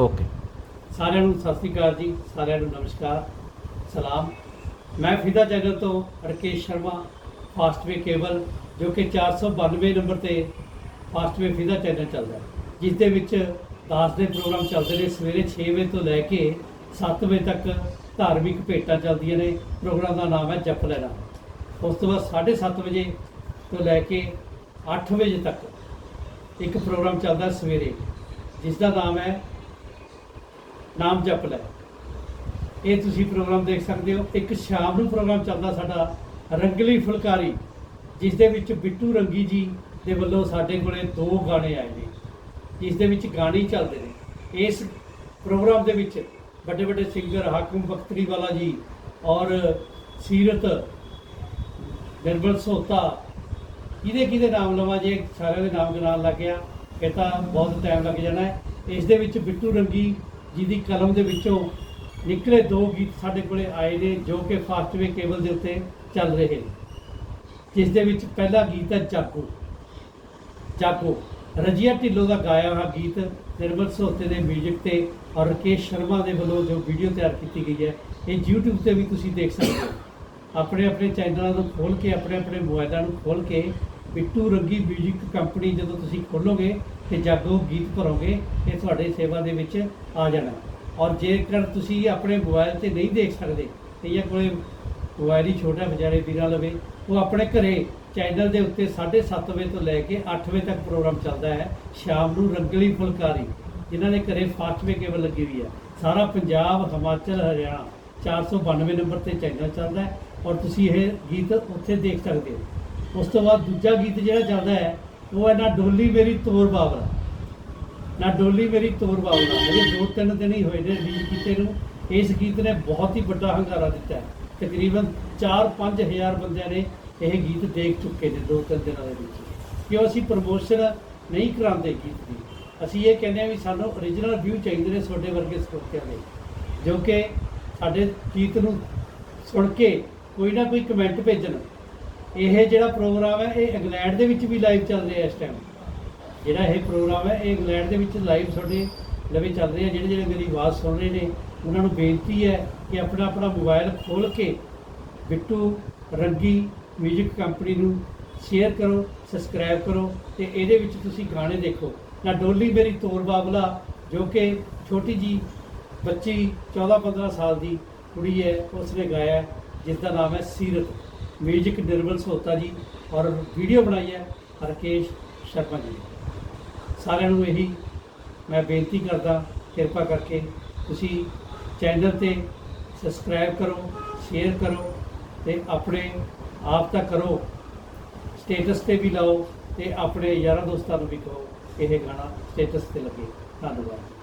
Okay ਸਾਰਿਆਂ ਨੂੰ ਸਤਿ ਸ੍ਰੀ ਅਕਾਲ ਜੀ, ਸਾਰਿਆਂ ਨੂੰ ਨਮਸਕਾਰ, ਸਲਾਮ। ਮੈਂ ਫਿਦਾ ਚੈਨਲ ਤੋਂ ਰਕੇਸ਼ ਸ਼ਰਮਾ ਫਾਸਟਵੇ ਕੇਬਲ ਜੋ ਕਿ 492 ਨੰਬਰ ਤੇ ਫਾਸਟਵੇ ਫਿਦਾ ਚੈਨਲ ਚੱਲਦਾ ਜਿਸ ਦੇ ਵਿੱਚ ਦਾਸ ਦੇ ਪ੍ਰੋਗਰਾਮ ਚੱਲਦੇ ਨੇ। ਸਵੇਰੇ 6 ਵਜੇ ਤੋਂ ਲੈ ਕੇ 7 ਵਜੇ ਤੱਕ ਧਾਰਮਿਕ ਭੇਟਾਂ ਚੱਲਦੀਆਂ ਨੇ। ਪ੍ਰੋਗਰਾਮ ਦਾ ਨਾਮ ਹੈ ਜਪ ਲੈਣਾ। ਉਸ ਤੋਂ ਬਾਅਦ 7:30 ਵਜੇ ਤੋਂ ਲੈ ਕੇ 8 ਵਜੇ ਤੱਕ ਇੱਕ ਪ੍ਰੋਗਰਾਮ ਚੱਲਦਾ ਸਵੇਰੇ ਜਿਸ ਦਾ ਨਾਮ ਹੈ ਨਾਮ ਜਪ ਲੈ। ਇਹ ਤੁਸੀਂ ਪ੍ਰੋਗਰਾਮ ਦੇਖ ਸਕਦੇ ਹੋ। ਇੱਕ ਸ਼ਾਮ ਨੂੰ ਪ੍ਰੋਗਰਾਮ ਚੱਲਦਾ ਸਾਡਾ ਰੰਗਲੀ ਫੁਲਕਾਰੀ ਜਿਸ ਦੇ ਵਿੱਚ ਬਿੱਟੂ ਰੰਗੀ ਜੀ ਦੇ ਵੱਲੋਂ ਸਾਡੇ ਕੋਲੇ ਦੋ ਗਾਣੇ ਆਏ ਨੇ ਜਿਸ ਦੇ ਵਿੱਚ ਗਾਣੇ ਚੱਲਦੇ ਨੇ। ਇਸ ਪ੍ਰੋਗਰਾਮ ਦੇ ਵਿੱਚ ਵੱਡੇ ਵੱਡੇ ਸਿੰਗਰ ਹਾਕਮ ਬਖਤਰੀ ਵਾਲਾ ਜੀ ਔਰ ਸੀਰਤ ਨਿਰਮਲ ਸੋਤਾ, ਕਿਹਦੇ ਕਿਹਦੇ ਨਾਮ ਲਵਾਂ ਜੇ ਸਾਰਿਆਂ ਦੇ ਨਾਮ ਗਿਣਾਉਣ ਲੱਗ ਗਿਆ, ਇਹ ਤਾਂ ਬਹੁਤ ਟਾਈਮ ਲੱਗ ਜਾਣਾ ਹੈ। ਇਸ ਦੇ ਵਿੱਚ ਬਿੱਟੂ ਰੰਗੀ ਜੀ ਦੀ ਕਲਮ ਦੇ ਵਿੱਚੋਂ ਨਿਕਲੇ ਦੋ ਗੀਤ ਸਾਡੇ ਕੋਲੇ ਆਏ ਨੇ ਜੋ ਕਿ ਫਾਸਟਵੇ ਕੇਬਲ ਦੇ ਉੱਤੇ ਚੱਲ ਰਹੇ ਨੇ ਜਿਸ ਦੇ ਵਿੱਚ ਪਹਿਲਾ ਗੀਤ ਹੈ ਜਾਗੋ ਜਾਗੋ ਰਜੀਆ ਢਿੱਲੋਂ ਦਾ ਗਾਇਆ ਹੋਇਆ ਗੀਤ ਨਿਰਮਲ ਸੋਤੇ ਦੇ 뮤직 ਤੇ ਔਰ ਰਕੇਸ਼ ਸ਼ਰਮਾ ਦੇ ਵੱਲੋਂ ਜੋ ਵੀਡੀਓ ਤਿਆਰ ਕੀਤੀ ਗਈ ਹੈ ਇਹ YouTube ਤੇ ਵੀ ਤੁਸੀਂ ਦੇਖ ਸਕਦੇ ਹੋ ਆਪਣੇ ਆਪਣੇ ਚੈਨਲਾਂ ਨੂੰ ਖੋਲ ਕੇ ਆਪਣੇ ਆਪਣੇ ਮੋਬਾਈਲਾਂ ਨੂੰ ਖੋਲ ਕੇ ਬਿੱਟੂ ਰੰਗੀ 뮤직 ਕੰਪਨੀ ਜਦੋਂ ਤੁਸੀਂ ਖੋਲੋਗੇ ਤੇ ਜਾਗੋ ਗੀਤ ਭਰੋਗੇ, ਇਹ ਤੁਹਾਡੇ ਸੇਵਾ ਦੇ ਵਿੱਚ ਆ ਜਾਣਾ। ਔਰ ਜੇਕਰ ਤੁਸੀਂ ਆਪਣੇ ਮੋਬਾਈਲ ਤੇ ਨਹੀਂ ਦੇਖ ਸਕਦੇ, ਤੇ ਜਾਂ ਕੋਈ ਮੋਬਾਈਲ ਹੀ ਛੋਟਾ ਵਿਚਾਰੇ ਵੀਰਾਂ ਲਵੇ, ਉਹ ਆਪਣੇ ਘਰੇ ਚੈਨਲ ਦੇ ਉੱਤੇ 7:30 ਵਜੇ ਤੋਂ ਲੈ ਕੇ 8 ਵਜੇ ਤੱਕ ਪ੍ਰੋਗਰਾਮ ਚੱਲਦਾ ਹੈ, ਸ਼ਾਮ ਨੂੰ ਰੰਗਲੀ ਫੁਲਕਾਰੀ, ਜਿਨ੍ਹਾਂ ਦੇ ਘਰੇ ਫਾਸਟਵੇ ਕੇਬਲ ਲੱਗੀ ਹੋਈ ਹੈ। ਸਾਰਾ ਪੰਜਾਬ, ਹਿਮਾਚਲ, ਹਰਿਆਣਾ 492 ਨੰਬਰ ਤੇ ਚੈਨਲ ਚੱਲਦਾ ਹੈ, ਔਰ ਤੁਸੀਂ ਇਹ ਗੀਤ ਉੱਥੇ ਦੇਖ ਸਕਦੇ ਹੋ। ਉਸ ਤੋਂ ਬਾਅਦ ਦੂਜਾ ਗੀਤ ਜਿਹੜਾ ਚੱਲਦਾ ਹੈ ਉਹ ਹੈ ਨਾ ਡੋਲੀ ਮੇਰੀ ਤੋਰ ਬਾਬਲਾ ਨਾ ਡੋਲੀ ਮੇਰੀ ਤੋਰ ਬਾਬਲਾ ਮੇਰੇ ਦੋ ਤਿੰਨ ਦਿਨ ਹੀ ਹੋਏ ਨੇ ਰਿਲੀਜ਼ ਕੀਤੇ ਨੂੰ। ਇਸ ਗੀਤ ਨੇ ਬਹੁਤ ਹੀ ਵੱਡਾ ਹੰਗਾਰਾ ਦਿੱਤਾ। ਹੈ ਤਕਰੀਬਨ 4-5000 ਬੰਦਿਆਂ ਨੇ ਇਹ ਗੀਤ ਦੇਖ ਚੁੱਕੇ ਨੇ ਦੋ ਤਿੰਨ ਦਿਨਾਂ ਦੇ ਵਿੱਚ। ਕਿਉਂ ਅਸੀਂ ਪ੍ਰਮੋਸ਼ਨ ਨਹੀਂ ਕਰਾਉਂਦੇ ਗੀਤ ਦੀ? ਅਸੀਂ ਇਹ ਕਹਿੰਦੇ ਆ ਵੀ ਸਾਨੂੰ origignal ਵਿਊ ਚਾਹੀਦੇ ਨੇ ਤੁਹਾਡੇ ਵਰਗੇ ਸਰੋਤਿਆਂ ਦੇ। ਜੋ ਕਿ ਸਾਡੇ ਗੀਤ ਨੂੰ ਸੁਣ ਕੇ ਕੋਈ ਨਾ ਕੋਈ ਕਮੈਂਟ ਭੇਜਣ। ਇਹ ਜਿਹੜਾ ਪ੍ਰੋਗਰਾਮ ਹੈ ਇਹ ਇੰਗਲੈਂਡ ਦੇ ਵਿੱਚ ਵੀ ਲਾਈਵ ਚੱਲ ਰਿਹਾ ਇਸ ਟਾਈਮ ਜਿਹੜਾ ਇਹ ਪ੍ਰੋਗਰਾਮ ਹੈ ਇਹ ਇੰਗਲੈਂਡ ਦੇ ਵਿੱਚ ਲਾਈਵ ਤੁਹਾਡੇ ਲਵੇ ਚੱਲ ਰਿਹਾ ਜਿਹੜੇ ਜਿਹੜੇ ਮੇਰੀ ਆਵਾਜ਼ ਸੁਣ ਰਹੇ ਨੇ ਉਹਨਾਂ ਨੂੰ ਬੇਨਤੀ ਹੈ ਕਿ ਆਪਣਾ ਆਪਣਾ ਮੋਬਾਈਲ ਖੋਲ ਕੇ ਬਿੱਟੂ ਰੰਗੀ 뮤직 ਕੰਪਨੀ ਨੂੰ ਸ਼ੇਅਰ ਕਰੋ ਸਬਸਕ੍ਰਾਈਬ ਕਰੋ ਤੇ ਇਹਦੇ ਵਿੱਚ ਤੁਸੀਂ ਗਾਣੇ ਦੇਖੋ। ਨਾ ਡੋਲੀ ਮੇਰੀ ਤੋਰ ਬਾਬਲਾ ਜੋ ਕਿ ਛੋਟੀ ਜੀ ਬੱਚੀ 14-15 ਸਾਲ ਦੀ ਕੁੜੀ ਹੈ ਉਸ ਨੇ ਗਾਇਆ ਹੈ, ਜਿਸ ਦਾ ਨਾਮ ਹੈ ਸੀਰਤ। 뮤직 ਨਿਰਮਲ ਸੋਤਾ ਜੀ ਔਰ ਵੀਡੀਓ ਬਣਾਈ ਹੈ ਹਰਕੇਸ਼ ਸ਼ਰਮਾ ਜੀ। ਸਾਰਿਆਂ ਨੂੰ ਇਹੀ ਮੈਂ ਬੇਨਤੀ ਕਰਦਾ, ਕਿਰਪਾ ਕਰਕੇ ਤੁਸੀਂ ਚੈਨਲ ਤੇ ਸਬਸਕ੍ਰਾਈਬ ਕਰੋ ਸ਼ੇਅਰ ਕਰੋ ਤੇ ਆਪਣੇ ਆਪ ਤਾਂ ਕਰੋ ਸਟੇਟਸ ਤੇ ਵੀ ਲਾਓ ਤੇ ਆਪਣੇ ਯਾਰਾਂ ਦੋਸਤਾਂ ਨੂੰ ਵੀ ਕਹੋ, ਇਹ ਗਾਣਾ ਸਟੇਟਸ ਤੇ ਲੱਗੇ। ਧੰਨਵਾਦ।